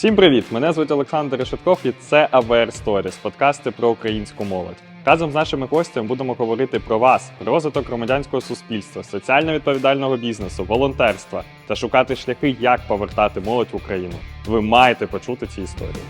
Всім привіт! Мене звуть Олександр Решетков і це АВР Stories, подкасти про українську молодь. Разом з нашими гостями будемо говорити про вас, про розвиток громадянського суспільства, соціально відповідального бізнесу, волонтерства та шукати шляхи, як повертати молодь в Україну. Ви маєте почути ці історії.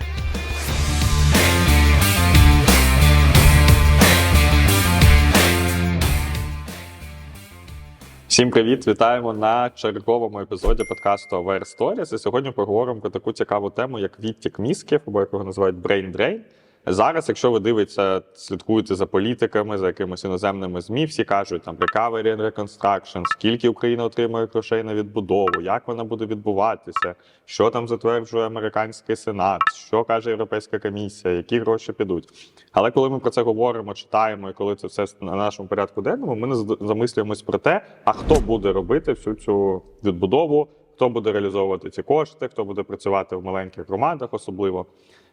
Всім привіт! Вітаємо на черговому епізоді подкасту AWare Stories. І сьогодні поговоримо про таку цікаву тему, як відтік мізків, або як його називають Brain Drain. Зараз, якщо ви дивитеся, слідкуєте за політиками, за якимись іноземними ЗМІ, всі кажуть там recovery and reconstruction, скільки Україна отримує грошей на відбудову, як вона буде відбуватися, що там затверджує американський сенат, що каже Європейська комісія, які гроші підуть. Але коли ми про це говоримо, читаємо, і коли це все на нашому порядку денному, ми не замислюємось про те, а хто буде робити всю цю відбудову, хто буде реалізовувати ці кошти, хто буде працювати в маленьких громадах, особливо.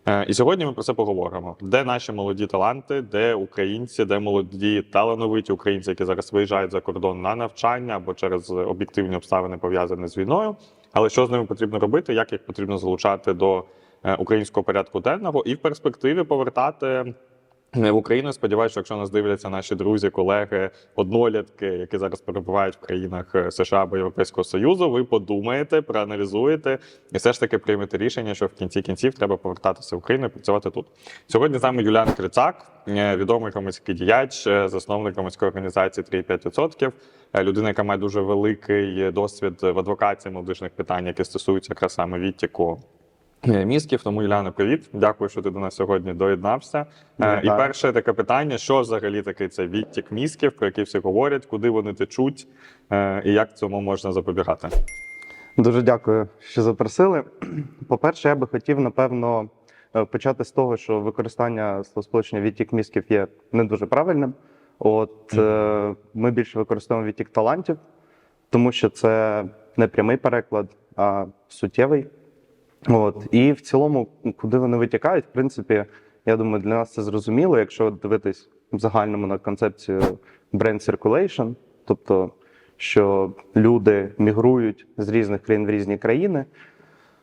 Е, І сьогодні ми про це поговоримо. Де наші молоді таланти, де українці, де молоді талановиті українці, які зараз виїжджають за кордон на навчання або через об'єктивні обставини пов'язані з війною. Але що з ними потрібно робити, як їх потрібно залучати до е, українського порядку денного і в перспективі повертати в Україну. Сподіваюся, що якщо нас дивляться наші друзі, колеги, однолітки, які зараз перебувають в країнах е, США або Європейського Союзу, ви подумаєте, проаналізуєте і все ж таки приймете рішення, що в кінці кінців треба повертатися в Україну і працювати тут. Сьогодні з нами Юліан Крицак, е, відомий громадський діяч, е, засновник громадської організації 3,5%, е, людина, яка має дуже великий досвід в адвокації молодіжних питань, які стосуються якраз саме відтіку мізків. Тому Юляна, привіт. Дякую, що ти до нас сьогодні доєднався. Е, І перше таке питання: що взагалі таке це відтік мізків, про які всі говорять, куди вони течуть, е, і як цьому можна запобігати? Дуже дякую, що запросили. По-перше, я би хотів, напевно, е, почати з того, що використання словосполучення відтік мізків є не дуже правильним. От е, ми більше використовуємо відтік талантів, тому що це не прямий переклад, а суттєвий. От. І в цілому, куди вони витікають, в принципі, я думаю, для нас це зрозуміло, якщо дивитись в загальному на концепцію brand circulation, тобто, що люди мігрують з різних країн в різні країни,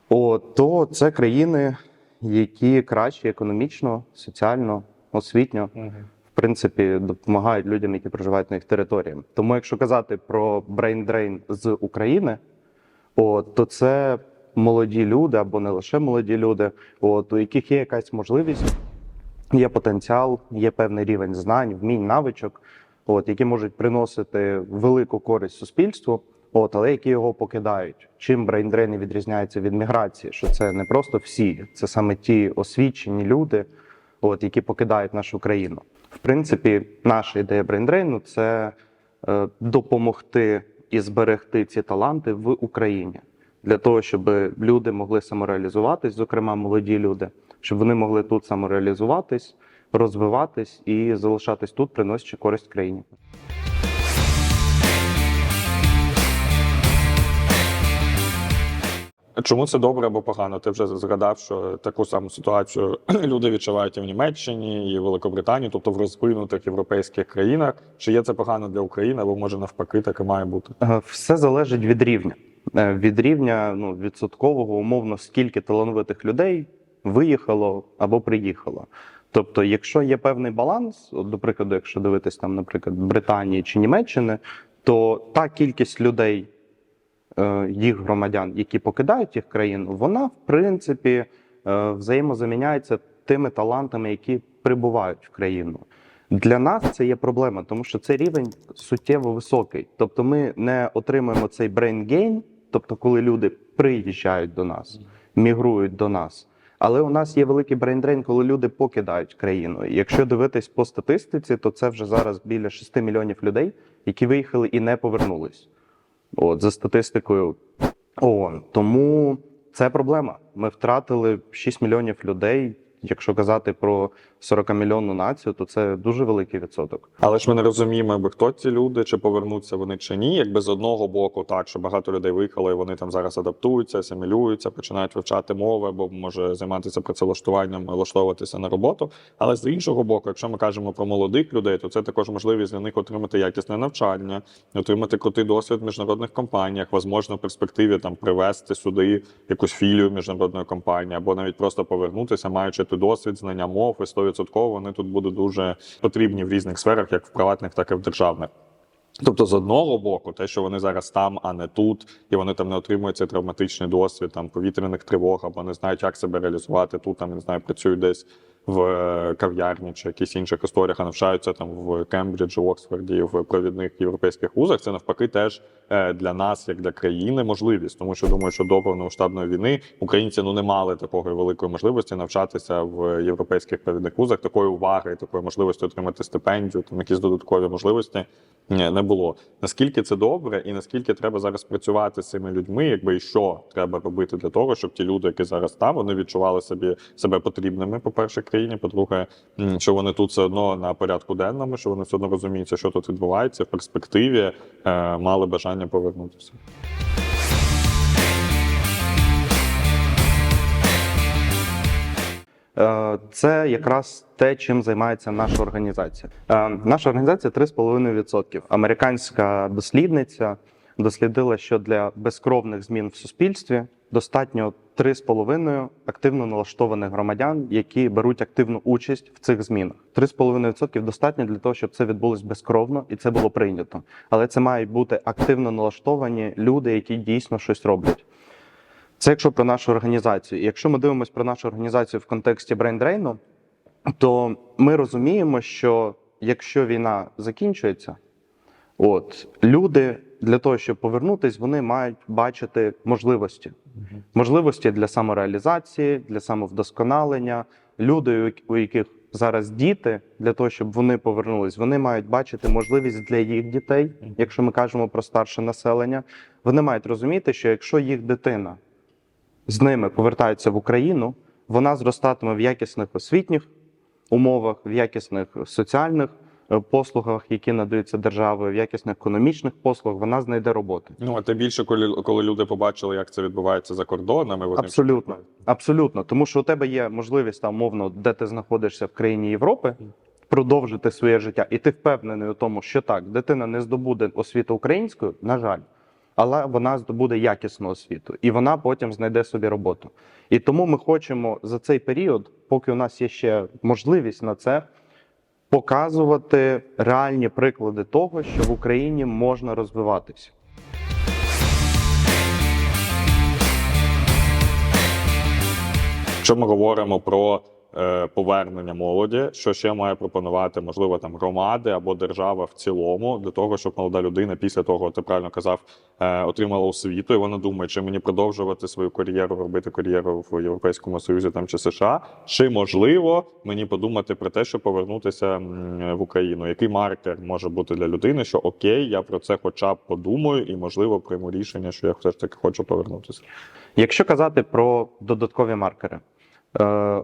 от, то це країни, які краще економічно, соціально, освітньо, в принципі, допомагають людям, які проживають на їх території. Тому, якщо казати про brain drain з України, от, то це молоді люди або не лише молоді люди, от, у яких є якась можливість, є потенціал, є певний рівень знань, вмінь, навичок, от, які можуть приносити велику користь суспільству, от, але які його покидають. Чим брейндрейни відрізняються від міграції? Що це не просто всі, це саме ті освічені люди, от, які покидають нашу країну. В принципі, наша ідея брейндрейну це е, допомогти і зберегти ці таланти в Україні для того, щоб люди могли самореалізуватись, зокрема молоді люди, щоб вони могли тут самореалізуватись, розвиватись і залишатись тут, приносячи користь країні. Чому це добре або погано? Ти вже згадав, що таку саму ситуацію люди відчувають і в Німеччині, і в Великобританії, тобто в розвинутих європейських країнах. Чи є це погано для України, або може навпаки, таке має бути? Е, Все залежить від рівня. Е, Від рівня ну, відсоткового, умовно, скільки талановитих людей виїхало або приїхало. Тобто, якщо є певний баланс, от, до прикладу, якщо дивитись там, наприклад, Британії чи Німеччини, то та кількість людей, е, їх громадян, які покидають їх країну, вона в принципі е, взаємозаміняється тими талантами, які прибувають в країну. Для нас це є проблема, тому що цей рівень суттєво високий. Тобто, ми не отримуємо цей gain, тобто, коли люди приїжджають до нас, мігрують до нас. Але у нас є великий брейндрейн, коли люди покидають країну. І якщо дивитись по статистиці, то це вже зараз біля 6 мільйонів людей, які виїхали і не повернулись. От за статистикою ООН. Тому це проблема. Ми втратили 6 мільйонів людей якщо казати про 40-мільйонну націю, то це дуже великий відсоток. Але ж ми не розуміємо, якби хто ці люди, чи повернуться вони чи ні. Якби з одного боку, так що багато людей виїхало, і вони там зараз адаптуються, асимілюються, починають вивчати мови, або може займатися працевлаштуванням, влаштовуватися на роботу. Але з іншого боку, якщо ми кажемо про молодих людей, то це також можливість для них отримати якісне навчання, отримати крутий досвід в міжнародних компаніях, можливо, в перспективі там привезти сюди якусь філію міжнародної компанії, або навіть просто повернутися, маючи той досвід, знання мов, і 100% вони тут будуть дуже потрібні в різних сферах, як в приватних, так і в державних. Тобто, з одного боку, те, що вони зараз там, а не тут, і вони там не отримують цей травматичний досвід, там повітряних тривог, або не знають, як себе реалізувати тут, там не знаю, працюють десь в е, кав'ярні чи якісь інших історіях, а навчаються там в Кембриджі, Оксфорді, в провідних європейських вузах. Це навпаки теж е, для нас, як для країни, можливість, тому що думаю, що до повномасштабної війни українці ну не мали такої великої можливості навчатися в європейських провідних вузах, такої уваги, такої можливості отримати стипендію, там якісь додаткові можливості. Не було. Наскільки це добре, і наскільки треба зараз працювати з цими людьми, якби і що треба робити для того, щоб ті люди, які зараз там, вони відчували собі себе потрібними, по перше, країні. По-друге, що вони тут все одно на порядку денному, що вони все одно розуміються, що тут відбувається в перспективі, е, мали бажання повернутися. Е, Це якраз те, чим займається наша організація. Е, Наша організація 3,5%. Американська дослідниця дослідила, що для безкровних змін в суспільстві достатньо 3,5 активно налаштованих громадян, які беруть активну участь в цих змінах. 3,5% достатньо для того, щоб це відбулось безкровно і це було прийнято. Але це мають бути активно налаштовані люди, які дійсно щось роблять. Це якщо про нашу організацію. Якщо ми дивимося про нашу організацію в контексті брейндрейну, то ми розуміємо, що якщо війна закінчується, от люди для того, щоб повернутись, вони мають бачити можливості. Можливості для самореалізації, для самовдосконалення. Люди, у яких зараз діти, для того, щоб вони повернулись, вони мають бачити можливість для їх дітей, якщо ми кажемо про старше населення. Вони мають розуміти, що якщо їх дитина з ними повертається в Україну, вона зростатиме в якісних освітніх умовах, в якісних соціальних послугах, які надаються державою, в якісних економічних послугах, вона знайде роботу. Ну а тим більше, коли, коли люди побачили, як це відбувається за кордонами, вони Абсолютно. Абсолютно. Тому що у тебе є можливість там, мовно, де ти знаходишся в країні Європи, продовжити своє життя, і ти впевнений у тому, що так, дитина не здобуде освіту українською, на жаль, але вона здобуде якісну освіту, і вона потім знайде собі роботу. І тому ми хочемо за цей період, поки у нас є ще можливість на це, показувати реальні приклади того, що в Україні можна розвиватися. Якщо ми говоримо про повернення молоді, що ще має пропонувати, можливо, там громади або держава в цілому, для того, щоб молода людина після того, ти правильно казав, е, отримала освіту, і вона думає, чи мені продовжувати свою кар'єру, робити кар'єру в Європейському Союзі там чи США, чи можливо мені подумати про те, щоб повернутися в Україну. Який маркер може бути для людини, що окей, я про це хоча б подумаю, і можливо прийму рішення, що я все ж таки хочу повернутися. Якщо казати про додаткові маркери, е,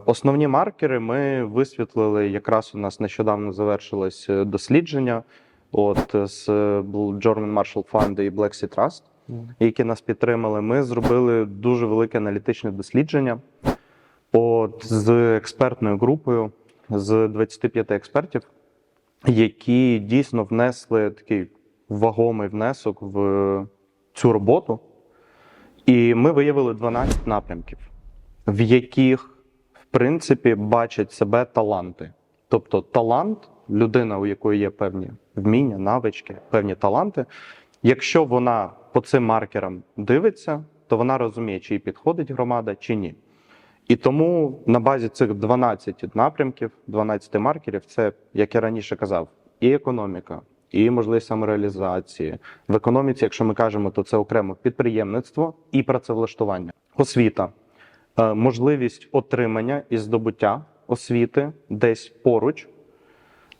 основні маркери ми висвітлили. Якраз у нас нещодавно завершилось е, дослідження от з German Marshall Fund і Black Sea Trust, які нас підтримали. Ми зробили дуже велике аналітичне дослідження от, з експертною групою з 25 експертів, які дійсно внесли такий вагомий внесок в цю роботу. І ми виявили 12 напрямків, в яких, принципі, бачать себе таланти. Тобто, талант, людина, у якої є певні вміння, навички, певні таланти. Якщо вона по цим маркерам дивиться, то вона розуміє, чи їй підходить громада, чи ні. І тому на базі цих 12 напрямків, 12 маркерів, це, як я раніше казав, і економіка, і можливість самореалізації. В економіці, якщо ми кажемо, то це окремо підприємництво і працевлаштування, освіта, можливість отримання і здобуття освіти десь поруч,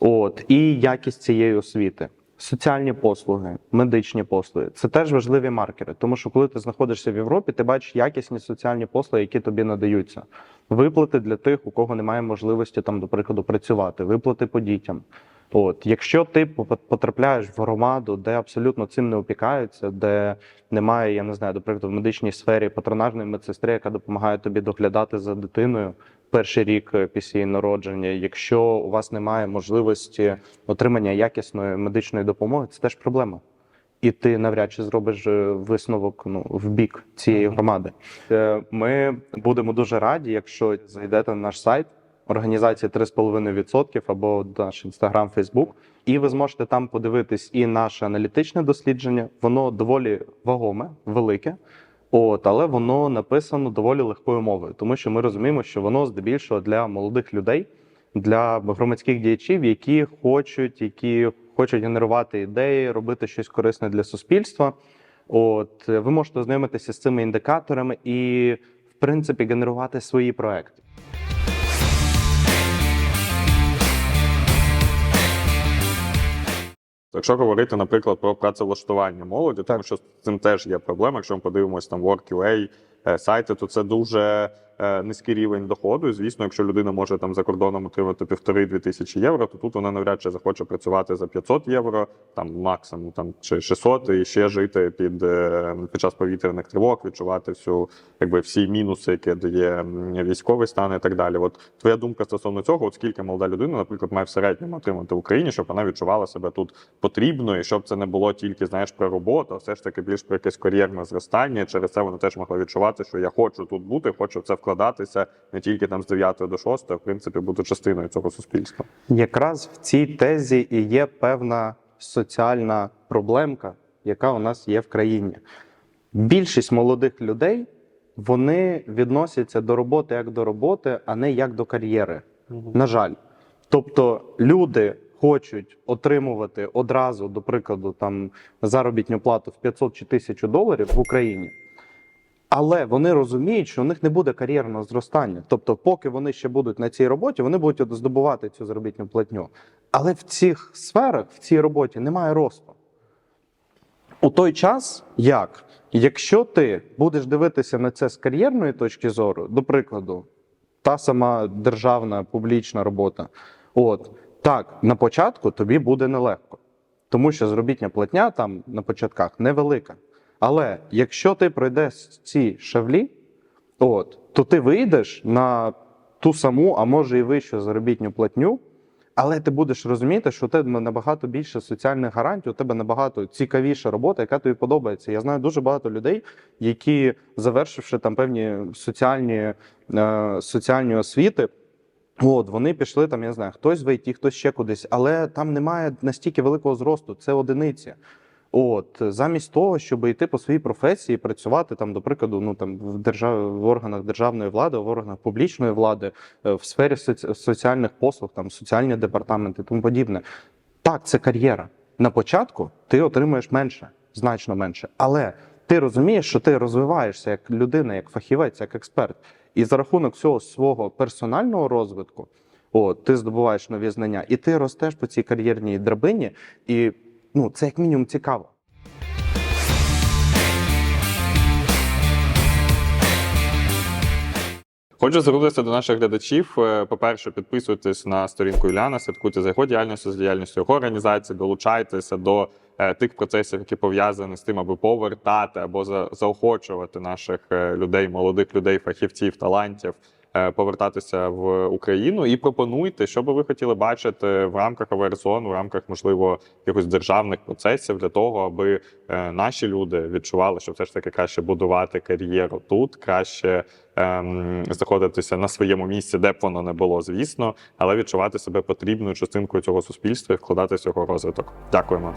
от, і якість цієї освіти, Соціальні послуги, медичні послуги це теж важливі маркери. Тому що коли ти знаходишся в Європі, ти бачиш якісні соціальні послуги, які тобі надаються. Виплати для тих, у кого немає можливості там, до прикладу, працювати, виплати по дітям. От, якщо ти потрапляєш в громаду, де абсолютно цим не опікаються, де немає, я не знаю, до прикладу, в медичній сфері патронажної медсестри, яка допомагає тобі доглядати за дитиною перший рік е, після її народження. Якщо у вас немає можливості отримання якісної медичної допомоги, це теж проблема. І ти навряд чи зробиш е, висновок ну, в бік цієї громади. Е, Ми будемо дуже раді, якщо зайдете на наш сайт організації 3,5% або наш інстаграм, Фейсбук, і ви зможете там подивитись і наше аналітичне дослідження. Воно доволі вагоме, велике. От, але воно написано доволі легкою мовою, тому що ми розуміємо, що воно здебільшого для молодих людей, для громадських діячів, які хочуть, які хочуть генерувати ідеї, робити щось корисне для суспільства. От ви можете ознайомитися з цими індикаторами і, в принципі, генерувати свої проекти. Якщо говорити, наприклад, про працевлаштування молоді, тому що з цим теж є проблема. Якщо ми подивимося там Work.ua, е, сайти, то це дуже низький рівень доходу. І, звісно, якщо людина може там за кордоном отримати півтори-дві тисячі євро, то тут вона навряд чи захоче працювати за 500 євро, там максимум там чи 600, і ще жити під, е, під час повітряних тривог, відчувати всю якби всі мінуси, які дає військовий стан і так далі. От твоя думка стосовно цього, от скільки молода людина, наприклад, має в середньому отримати в Україні, щоб вона відчувала себе тут потрібною, і щоб це не було тільки знаєш про роботу, а все ж таки більш про якесь кар'єрне зростання. Через це вона теж могла відчувати, що я хочу тут бути, хочу в це вкладатися не тільки там з 9 до 6, а в принципі бути частиною цього суспільства. Якраз в цій тезі і є певна соціальна проблемка, яка у нас є в країні. Більшість молодих людей вони відносяться до роботи як до роботи, а не як до кар'єри. На жаль. Тобто люди хочуть отримувати одразу, до прикладу, там заробітну плату в 500 чи 1000 доларів в Україні. Але вони розуміють, що у них не буде кар'єрного зростання. Тобто, поки вони ще будуть на цій роботі, вони будуть здобувати цю заробітну платню. Але в цих сферах, в цій роботі немає росту. У той час, як якщо ти будеш дивитися на це з кар'єрної точки зору, до прикладу, та сама державна публічна робота, от так, на початку тобі буде нелегко, тому що заробітня платня там на початках невелика. Але якщо ти пройдеш ці шавлі, от, то ти вийдеш на ту саму, а може і вищу заробітню платню, але ти будеш розуміти, що у тебе набагато більше соціальних гарантій, у тебе набагато цікавіша робота, яка тобі подобається. Я знаю дуже багато людей, які, завершивши там певні соціальні, е, соціальні освіти, От, вони пішли там, я знаю, хтось в ІТ, хтось ще кудись, але там немає настільки великого зросту, це одиниці. От, замість того, щоб йти по своїй професії, працювати там, до прикладу, ну там в держав... в органах державної влади, в органах публічної влади, е, в сфері соці... соціальних послуг, там соціальні департаменти, тому подібне. Так, це кар'єра. На початку ти отримуєш менше, значно менше, але ти розумієш, що ти розвиваєшся як людина, як фахівець, як експерт. І за рахунок всього свого персонального розвитку, от, ти здобуваєш нові знання, і ти ростеш по цій кар'єрній драбині, і ну, це як мінімум цікаво. Хочу звернутися до наших глядачів. Е, По-перше, підписуйтесь на сторінку Іляна, слідкуйте за його діяльністю, з діяльністю його організації, долучайтеся до е, тих процесів, які пов'язані з тим, аби повертати або за- заохочувати наших е, людей, молодих людей, фахівців, талантів. Е, Повертатися в Україну і пропонуйте, що би ви хотіли бачити в рамках АВРСОН, в рамках, можливо, якихось державних процесів для того, аби е, наші люди відчували, що все ж таки краще будувати кар'єру тут, краще ем, знаходитися на своєму місці, де б воно не було, звісно, але відчувати себе потрібною частинкою цього суспільства і вкладатися в його розвиток. Дякуємо.